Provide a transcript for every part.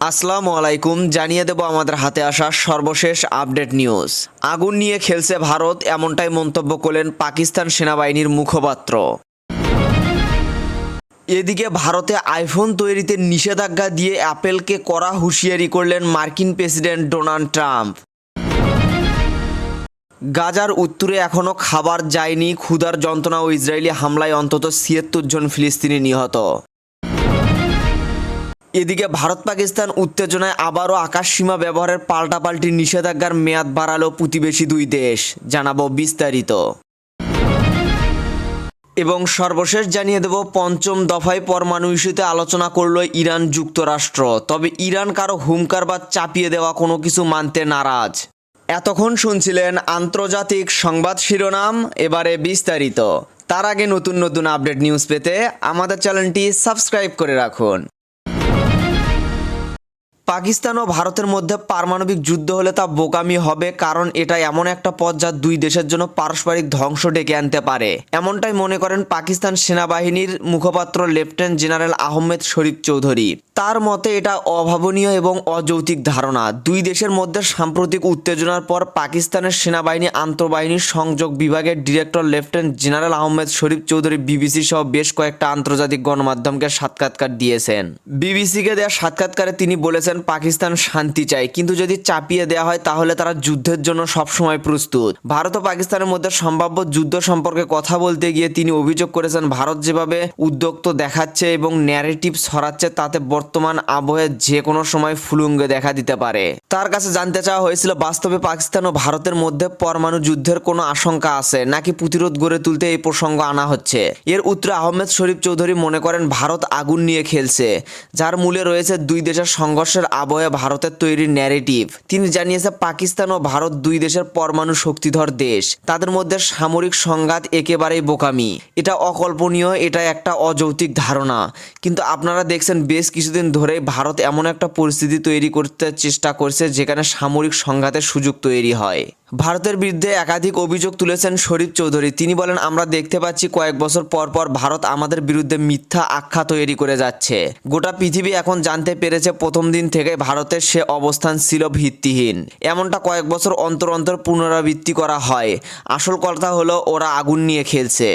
আসসালামু আলাইকুম, জানিয়ে দেব আমাদের হাতে আসা সর্বশেষ আপডেট নিউজ। আগুন নিয়ে খেলছে ভারত, এমনটাই মন্তব্য করলেন পাকিস্তান সেনাবাহিনীর মুখপাত্র। এদিকে ভারতে আইফোন তৈরিতে নিষেধাজ্ঞা দিয়ে অ্যাপেলকে কড়া হুঁশিয়ারি করলেন মার্কিন প্রেসিডেন্ট ডোনাল্ড ট্রাম্প। গাজার উত্তরে এখনও খাবার যায়নি, ক্ষুধার যন্ত্রণা ও ইসরায়েলি হামলায় অন্তত ছিয়াত্তর জন ফিলিস্তিনি নিহত। এদিকে ভারত পাকিস্তান উত্তেজনায় আবারও আকাশসীমা ব্যবহারের পাল্টাপাল্টি নিষেধাজ্ঞার মেয়াদ বাড়ালো প্রতিবেশী দুই দেশ। জানাব বিস্তারিত। এবং সর্বশেষ জানিয়ে দেব, পঞ্চম দফায় পরমাণু ইস্যুতে আলোচনা করল ইরান যুক্তরাষ্ট্র। তবে ইরান কারও হুমকার বা চাপিয়ে দেওয়া কোনো কিছু মানতে নারাজ। এতক্ষণ শুনছিলেন আন্তর্জাতিক সংবাদ শিরোনাম, এবারে বিস্তারিত। তার আগে নতুন নতুন আপডেট নিউজ পেতে আমাদের চ্যানেলটি সাবস্ক্রাইব করে রাখুন। পাকিস্তান ও ভারতের মধ্যে পারমাণবিক যুদ্ধ হলে তা বোকামি হবে, কারণ এটা এমন একটা পথ যা দুই দেশের জন্য পারস্পরিক ধ্বংস ডেকে আনতে পারে। এমনটাই মনে করেন পাকিস্তান সেনাবাহিনীর মুখপাত্র লেফটেন্যান্ট জেনারেল আহমেদ শরীফ চৌধুরী। তার মতে এটা অভাবনীয় এবং অযৌক্তিক ধারণা। দুই দেশের মধ্যে সাম্প্রতিক উত্তেজনার পর পাকিস্তানের সেনাবাহিনী আন্তঃবাহিনীর সংযোগ বিভাগের director lieutenant general Ahmed Sharif Chowdhury BBC সহ বেশ কয়েকটা আন্তর্জাতিক গণমাধ্যমকে সাক্ষাৎকার দিয়েছেন। বিবিসিকে দেওয়া সাক্ষাৎকারে তিনি বলেছেন পাকিস্তান শান্তি চায়। কিন্তু যদি চাপিয়ে দেওয়া হয়, তাহলে তারা যুদ্ধের জন্য সবসময় প্রস্তুত। ভারত ও পাকিস্তানের মধ্যে সম্ভাব্য যুদ্ধ সম্পর্কে কথা বলতে গিয়ে তিনি অভিযোগ করেছেন, ভারত যেভাবে উদ্যোক্ত দেখাচ্ছে এবং ন্যারেটিভ ছড়াচ্ছে, তাতে বর্তমান আবহে যে কোনো সময় ফুলুঙ্গে দেখা দিতে পারে। তার কাছে জানতে চাওয়া হয়েছিল, বাস্তবে পাকিস্তান ও ভারতের মধ্যে পরমাণু যুদ্ধের কোনো আশঙ্কা আছে, নাকি প্রতিরোধ গড়ে তুলতে এই প্রসঙ্গ আনা হচ্ছে? এর উত্তরে আহমেদ শরীফ চৌধুরী মনে করেন, ভারত আগুন নিয়ে খেলছে, যার মূলে রয়েছে দুই দেশের সংঘর্ষের আবহে ভারতের তৈরি ন্যারেটিভ তিনি জানিয়েছে, পাকিস্তান ও ভারত দুই দেশের পরমাণু শক্তিধর দেশ। তাদের মধ্যে সামরিক সংঘাত একেবারেই বোকামি। এটা অকল্পনীয়, এটা একটা অযৌক্তিক ধারণা। কিন্তু আপনারা দেখছেন, বেশ কিছুদিন ধরেই ভারত এমন একটা পরিস্থিতি তৈরি করতে চেষ্টা করছে, যেখানে সামরিক সংঘাতের সুযোগ তৈরি হয়। ভারতের বিরুদ্ধে একাধিক অভিযোগ তুলেছেন শরীফ চৌধুরী। তিনি বলেন, আমরা দেখতে পাচ্ছি কয়েক বছর পর পর ভারত আমাদের বিরুদ্ধে মিথ্যা আখ্যা তৈরি করে যাচ্ছে। গোটা পৃথিবী এখন জানতে পেরেছে প্রথম দিন থেকে ভারতের সে অবস্থান ছিল ভিত্তিহীন। এমনটা কয়েক বছর অন্তর অন্তর পুনরাবৃত্তি করা হয়। আসল কথা হলো, ওরা আগুন নিয়ে খেলছে।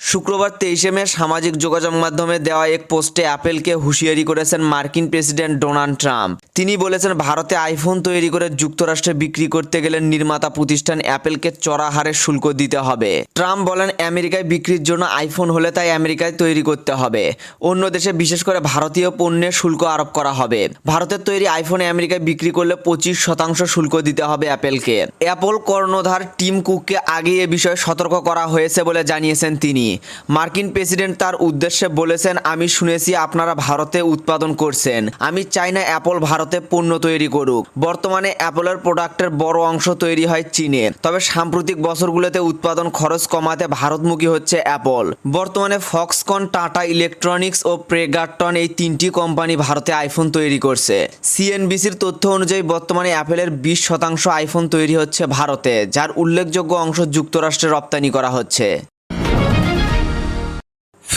শুক্রবার তেইশে মে সামাজিক যোগাযোগ মাধ্যমে দেওয়া এক পোস্টে অ্যাপেলকে হুঁশিয়ারি করেছেন মার্কিন প্রেসিডেন্ট ডোনাল্ড ট্রাম্প। তিনি বলেছেন, ভারতে আইফোন তৈরি করে যুক্তরাষ্ট্রে বিক্রি করতে গেলে নির্মাতা প্রতিষ্ঠান অ্যাপেলকে চড়া হারে শুল্ক দিতে হবে। ট্রাম্প বলেন, আমেরিকায় বিক্রির জন্য আইফোন হলে তাই আমেরিকায় তৈরি করতে হবে। অন্য দেশে বিশেষ করে ভারতীয় পণ্যে শুল্ক আরোপ করা হবে। ভারতের তৈরি আইফোন আমেরিকায় বিক্রি করলে পঁচিশ শতাংশ শুল্ক দিতে হবে অ্যাপেলকে। অ্যাপল কর্ণধার টিম কুককে আগে এ বিষয়ে সতর্ক করা হয়েছে বলে জানিয়েছেন তিনি। মার্কিন প্রেসিডেন্ট তার উদ্দেশ্যে বলেছেন, আমি শুনেছি আপনারা ভারতে উৎপাদন করছেন। আমি চাই না অ্যাপল ভারতে পণ্য তৈরি করুক। বর্তমানে অ্যাপলের প্রোডাক্টের বড় অংশ তৈরি হয় চীনে। তবে সাম্প্রতিক বছরগুলোতে উৎপাদন খরচ কমাতে ভারতমুখী হচ্ছে অ্যাপল। বর্তমানে ফক্সকন, টাটা ইলেকট্রনিক্স ও প্রেগাটন এই তিনটি কোম্পানি ভারতে আইফোন তৈরি করছে। সিএনবিসির তথ্য অনুযায়ী বর্তমানে অ্যাপেলের বিশ শতাংশ আইফোন তৈরি হচ্ছে ভারতে, যার উল্লেখযোগ্য অংশ যুক্তরাষ্ট্রে রপ্তানি করা হচ্ছে।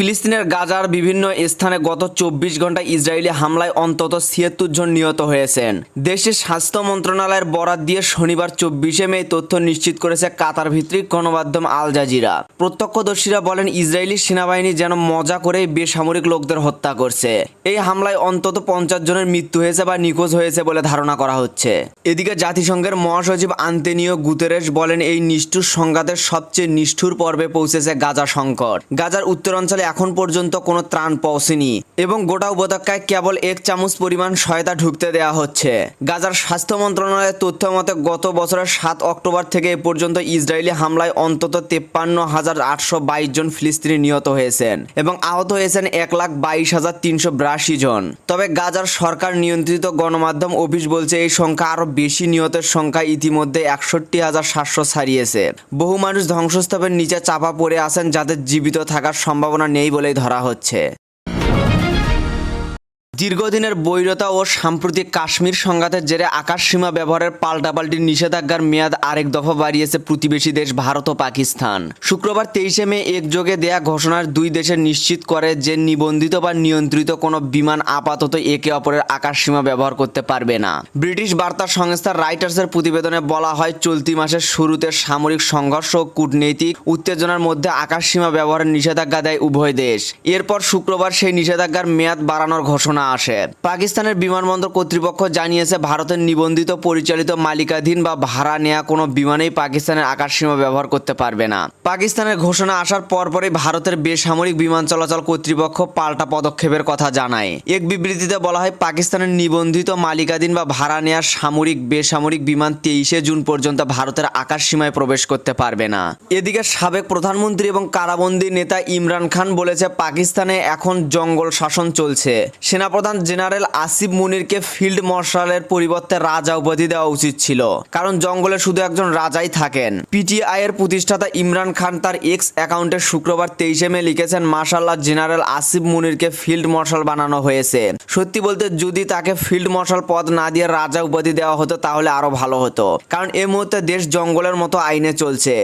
ফিলিস্তিনের গাজার বিভিন্ন স্থানে গত চব্বিশ ঘণ্টা ইসরায়েলি হামলায় অন্তত ছিয়াত্তর জন নিহত হয়েছেন। দেশের স্বাস্থ্য মন্ত্রণালয়ের বরাত দিয়ে শনিবার চব্বিশে মে তথ্য নিশ্চিত করেছে কাতার ভিত্তিক গণমাধ্যম আল জাজিরা। প্রত্যক্ষদর্শীরা বলেন, ইসরায়েলি সেনাবাহিনী যেন মজা করে বেসামরিক লোকদের হত্যা করছে। এই হামলায় অন্তত পঞ্চাশ জনের মৃত্যু হয়েছে বা নিখোঁজ হয়েছে বলে ধারণা করা হচ্ছে। এদিকে জাতিসংঘের মহাসচিব আন্তেনিও গুতেরেস বলেন, এই নিষ্ঠুর সংঘাতের সবচেয়ে নিষ্ঠুর পর্বে পৌঁছেছে গাজা সংকট। গাজার উত্তরাঞ্চলে এখন পর্যন্ত কোনো ত্রাণ পৌঁছেনি এবং গোটা উপত্যকায় কেবল এক চামচ পরিমাণ সহায়তা ঢুকতে দেওয়া হচ্ছে। গাজার স্বাস্থ্য মন্ত্রণালয়ের তথ্য মতে, গত বছরের সাত অক্টোবর থেকে এ পর্যন্ত ইসরায়েলি হামলায় অন্তত তেপ্পান্ন হাজার আটশো বাইশ জন ফিলিস্তিনি নিহত হয়েছেন এবং আহত হয়েছেন এক লাখ বাইশ হাজার তিনশো বিরাশি জন। তবে গাজার সরকার নিয়ন্ত্রিত গণমাধ্যম অফিস বলছে, এই সংখ্যা আরও বেশি নিহতের সংখ্যা ইতিমধ্যে একষট্টি হাজার সাতশো ছাড়িয়েছে। বহু মানুষ ধ্বংসস্তূপের নিচে চাপা পড়ে আছেন যাদের জীবিত থাকার সম্ভাবনা নেই বলেই ধরা হচ্ছে। দীর্ঘদিনের বৈরতা ও সাম্প্রতিক কাশ্মীর সংঘাতের জেরে আকাশসীমা ব্যবহারের পাল্টাপাল্টি নিষেধাজ্ঞার মেয়াদ আরেক দফা বাড়িয়েছে প্রতিবেশী দেশ ভারত ও পাকিস্তান। শুক্রবার তেইশে মে একযোগে দেয়া ঘোষণার দুই দেশের নিশ্চিত করে যে নিবন্ধিত বা নিয়ন্ত্রিত কোনো বিমান আপাতত একে অপরের আকাশসীমা ব্যবহার করতে পারবে না। ব্রিটিশ বার্তা সংস্থা রাইটার্সের প্রতিবেদনে বলা হয়, চলতি মাসের শুরুতে সামরিক সংঘর্ষ ও কূটনৈতিক উত্তেজনার মধ্যে আকাশসীমা ব্যবহারের নিষেধাজ্ঞা দেয় উভয় দেশ। এরপর শুক্রবার সেই নিষেধাজ্ঞার মেয়াদ বাড়ানোর ঘোষণা আসে। পাকিস্তানের বিমানবন্দর কর্তৃপক্ষ জানিয়েছে, ভারতের নিবন্ধিত পরিচালিত মালিকাধীন বা ভাড়া নেওয়া কোনো বিমানেই পাকিস্তানের আকাশসীমা ব্যবহার করতে পারবে না। পাকিস্তানের ঘোষণা আসার পরপরই ভারতের বেসামরিক বিমান চলাচল কর্তৃপক্ষ পাল্টা পদক্ষেপের কথা জানায়। এক বিবৃতিতে বলা হয়, পাকিস্তানের নিবন্ধিত মালিকাধীন বা ভাড়া নেওয়া সামরিক বেসামরিক বিমান তেইশে জুন পর্যন্ত ভারতের আকাশ সীমায় প্রবেশ করতে পারবে না। এদিকে সাবেক প্রধানমন্ত্রী এবং কারাবন্দী নেতা ইমরান খান বলেছে, পাকিস্তানে এখন জঙ্গল শাসন চলছে। সেনাপ্রধান জেনারেল আসিফ মুনিরকে ফিল্ড মার্শালের পরিবর্তে রাজা উপাধি দেওয়া উচিত ছিল, কারণ জঙ্গলে শুধু একজন রাজাই থাকেন। পিটিআই এর প্রতিষ্ঠাতা ইমরান খান তার এক্স অ্যাকাউন্টে শুক্রবার তেইশে মে লিখেছেন, মার্শাল্লাহ, জেনারেল আসিফ মুনিরকে ফিল্ড মার্শাল বানানো হয়েছে। সত্যি বলতে, যদি তাকে ফিল্ড মার্শাল পদ না দিয়ে রাজা উপাধি দেওয়া হতো, তাহলে আরও ভালো হতো। কারণ এই মুহূর্তে দেশ জঙ্গলের মতো আইনে চলছে,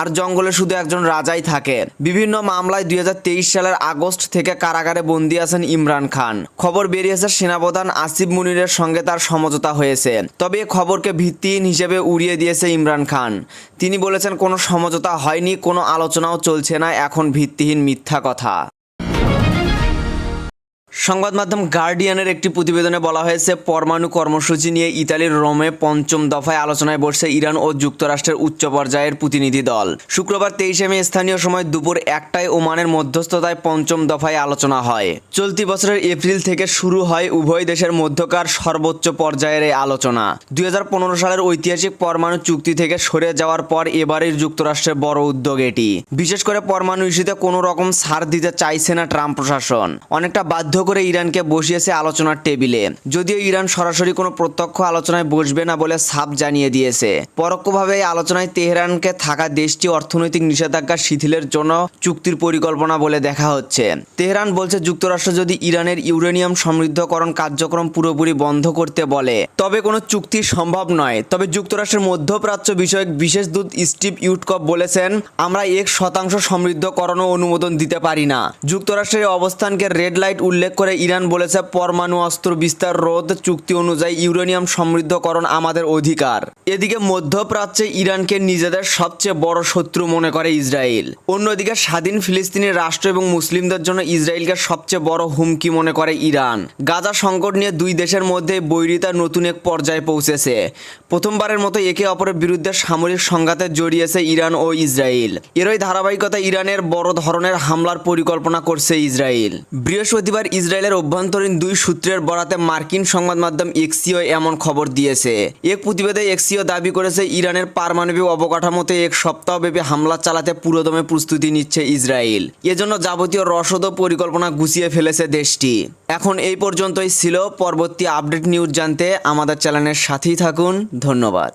আর জঙ্গলে শুধু একজন রাজাই থাকে। বিভিন্ন মামলায় দুই হাজার তেইশ সালের আগস্ট থেকে কারাগারে বন্দী আছেন ইমরান খান। খবর বেরিয়েছে, সেনাপ্রধান আসিফ মুনিরের সঙ্গে তার সমঝোতা হয়েছে। তবে এ খবরকে ভিত্তিহীন হিসেবে উড়িয়ে দিয়েছে ইমরান খান। তিনি বলেছেন, কোনো সমঝোতা হয়নি, কোনো আলোচনাও চলছে না, এখন ভিত্তিহীন মিথ্যা কথা। সংবাদ মাধ্যম গার্ডিয়ানের একটি প্রতিবেদনে বলা হয়েছে, পরমাণু কর্মসূচি নিয়ে ইতালির রোমে পঞ্চম দফায় আলোচনায় বসছে ইরান ও যুক্তরাষ্ট্রের উচ্চ পর্যায়ের প্রতিনিধি দল। শুক্রবার তেইশে মে স্থানীয় সময় দুপুর একটায় ওমানের মধ্যস্থতায় পঞ্চম দফায় আলোচনা হয়। চলতি বছরের এপ্রিল থেকে শুরু হয় উভয় দেশের মধ্যকার সর্বোচ্চ পর্যায়ের এই আলোচনা। দুই হাজার পনেরো সালের ঐতিহাসিক পরমাণু চুক্তি থেকে সরে যাওয়ার পর এবারের যুক্তরাষ্ট্রের বড় উদ্যোগ এটি। বিশেষ করে পরমাণু ইস্যুতে কোনো রকম ছাড় দিতে চাইছে না ট্রাম্প প্রশাসন। অনেকটা বাধ্য করে ইরানকে বসিয়েছে আলোচনার টেবিলে। যদিও ইরান সরাসরি কোনো প্রত্যক্ষ আলোচনায় বসবে না বলে সাপ জানিয়ে দিয়েছে। পরোক্ষভাবে এই আলোচনায় তেহরানকে থাকা দেশটি অর্থনৈতিক নিষেধাজ্ঞা শিথিলের জন্য চুক্তির পরিকল্পনা বলে দেখা হচ্ছে। তেহরান বলছে, যুক্তরাষ্ট্র যদি ইরানের ইউরেনিয়াম সমৃদ্ধকরণ কার্যক্রম পুরোপুরি বন্ধ করতে বলে, তবে কোনো চুক্তি সম্ভব নয়। তবে যুক্তরাষ্ট্রের মধ্যপ্রাচ্য বিষয়ক বিশেষ দূত স্টিভ ইউটকপ বলেছেন, আমরা এক শতাংশ সমৃদ্ধকরণও অনুমোদন দিতে পারি না। যুক্তরাষ্ট্রের অবস্থানকে রেড লাইট উল্লেখ করে ইরান বলেছে, পরমাণু অস্ত্র বিস্তার রোধ চুক্তি অনুযায়ী ইউরেনিয়াম সমৃদ্ধকরণ আমাদের অধিকার। এদিকে মধ্যপ্রাচ্যে ইরানকে নিজেদের সবচেয়ে বড় শত্রু মনে করে ইসরায়েল। অন্যদিকে স্বাধীন ফিলিস্তিনি রাষ্ট্র এবং মুসলিমদের জন্য ইসরায়েলকে সবচেয়ে বড় হুমকি মনে করে ইরান। গাজা সংকট নিয়ে দুই দেশের মধ্যে বৈরিতা নতুন এক পর্যায়ে পৌঁছেছে। প্রথমবারের মতো একে অপরের বিরুদ্ধে সামরিক সংঘাতে জড়িয়েছে ইরান ও ইসরায়েল। এরই ধারাবাহিকতা ইরানের বড় ধরনের হামলার পরিকল্পনা করছে ইসরায়েল। বৃহস্পতিবার ইসরায়েলের অভ্যন্তরীণ দুই সূত্রের বরাতে মার্কিন সংবাদ মাধ্যম এক্সিও এমন খবর দিয়েছে। এক প্রতিবেদে এক্সিও দাবি করেছে, ইরানের পারমাণবিক অবকাঠামোতে এক সপ্তাহব্যাপী হামলা চালাতে পুরোদমে প্রস্তুতি নিচ্ছে ইসরায়েল। এজন্য যাবতীয় রসদ পরিকল্পনা গুছিয়ে ফেলেছে দেশটি। এখন এই পর্যন্তই ছিল। পরবর্তী আপডেট নিউজ জানতে আমাদের চ্যানেলের সাথেই থাকুন। ধন্যবাদ।